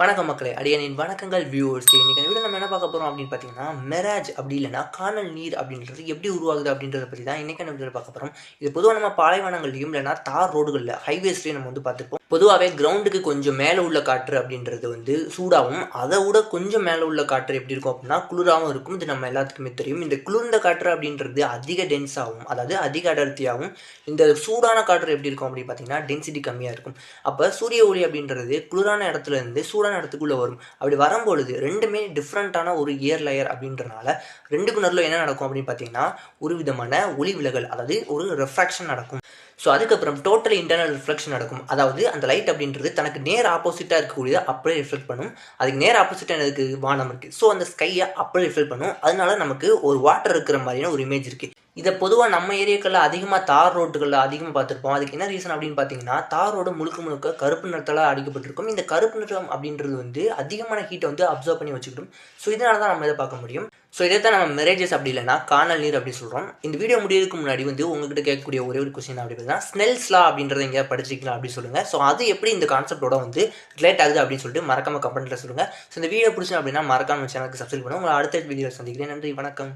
வணக்கம் மக்களே அடியனின் வணக்கங்கள் வியூவர்ஸ் இன்னைக்கு வீடியோ நம்ம என்ன பார்க்க போகிறோம் அப்படின்னு பார்த்தீங்கன்னா மெராஜ் அப்படி இல்லைன்னா காணல் நீர் அப்படின்றது எப்படி உருவாகுது அப்படின்றத பற்றி தான் இன்றைக்கான வீடியோ பார்க்க போகிறோம் இது பொதுவாக நம்ம பாலைவனங்கள்லையும் இல்லைன்னா தார் ரோடுகளில் ஹைவேஸ்லேயும் நம்ம வந்து பார்த்துருப்போம். பொதுவாகவே கிரவுண்டுக்கு கொஞ்சம் மேலே உள்ள காற்று அப்படின்றது வந்து சூடாகவும் அதை விட கொஞ்சம் மேலே உள்ள காற்று எப்படி இருக்கும் அப்படின்னா குளிராகவும் இருக்கும். இது நம்ம எல்லாத்துக்குமே தெரியும். இந்த குளிர்ந்த காற்று அப்படின்றது அதிக டென்ஸாகவும் அதாவது அதிக அடர்த்தியாகவும் இந்த சூடான காற்று எப்படி இருக்கும் அப்படின்னு பார்த்தீங்கன்னா டென்சிட்டி கம்மியாக இருக்கும். அப்போ சூரிய ஒளி அப்படின்றது குளிரான இடத்துல இருந்து சூடான இடத்துக்குள்ளே வரும். அப்படி வரும்பொழுது ரெண்டுமே டிஃப்ரெண்ட்டான ஒரு இயர் லேயர் அப்படின்றனால ரெண்டுக்கு நடுவில் என்ன நடக்கும் அப்படின்னு பார்த்தீங்கன்னா ஒரு விதமான ஒளி விலகல் அதாவது ஒரு ரெஃப்ராக்ஷன் நடக்கும். ஸோ அதுக்கப்புறம் டோட்டல் இன்டர்னல் ரிஃப்ளெக்ஷன் நடக்கும். அதாவது அந்த லைட் அப்படின்றது தனக்கு நேர் ஆப்போசிட்டாக இருக்கக்கூடியதை அப்படியே ரிஃப்ளெக்ட் பண்ணும். அதுக்கு நேர் ஆப்போசிட்டாக எனக்கு வானம் இருக்குது ஸோ அந்த ஸ்கையை அப்படியே ரிஃப்ளெக்ட் பண்ணும். அதனால நமக்கு ஒரு வாட்டர் இருக்கிற மாதிரியான ஒரு இமேஜ் இருக்குது இதை பொதுவாக நம்ம ஏரியாக்களில் அதிகமாக தார் ரோட்டுகளில் அதிகமாக பார்த்துருப்போம். அதுக்கு என்ன ரீசன் அப்படின்னு பார்த்தீங்கன்னா தார் ரோடு முழுக்க முழுக்க கருப்பு நிறத்தால் அடிக்கப்பட்டிருக்கும். இந்த கருப்பு நிறம் அப்படின்றது வந்து அதிகமான ஹீட்டை வந்து அப்சர்வ் பண்ணி வச்சுக்கிடும். ஸோ இதனால தான் நம்ம இதை பார்க்க முடியும். ஸோ இதை தான் நம்ம மெரேஜஸ் அப்படி இல்லைன்னா காணல் நீர் அப்படின்னு சொல்கிறோம் இந்த வீடியோ முடியறதுக்கு முன்னாடி வந்து உங்ககிட்ட கேட்கக்கூடிய ஒரே ஒரு கொஸ்டின் அப்படி பார்த்தீங்கன்னா ஸ்னெல்ஸ்லா அப்படின்றத எங்கேயா படிச்சிக்கலாம் அப்படின்னு சொல்லுங்கள் ஸோ அது எப்படி இந்த கான்செப்டோட வந்து ரிலேட் ஆகுது அப்படின்னு சொல்லிட்டு மறக்காம கமெண்ட்டில் சொல்லுங்கள் ஸோ இந்த வீடியோ பிடிச்சி அப்படின்னா மறக்காம சேனலுக்கு சப்ஸ்கிரைப் பண்ணுவோம் உங்களை அடுத்த வீடியோ சந்திக்கிறேன். நன்றி வணக்கம்.